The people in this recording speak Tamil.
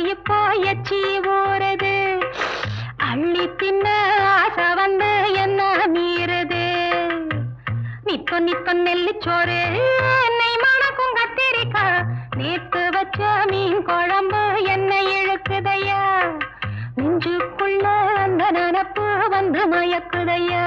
எனக்கு இப்போ எச்சி அள்ளி தின்ன ஆசை வந்து என்ன மீறுது. நித்தோ நித்தோ நெல்லுச்சோறு என்னை மணக்கும் கத்திரிக்கா நேத்து வச்ச மீன் குழம்பு என்னை இழுக்குதையா. நெஞ்சுக்குள்ள அந்த நினப்பு வந்து மயக்குதையா.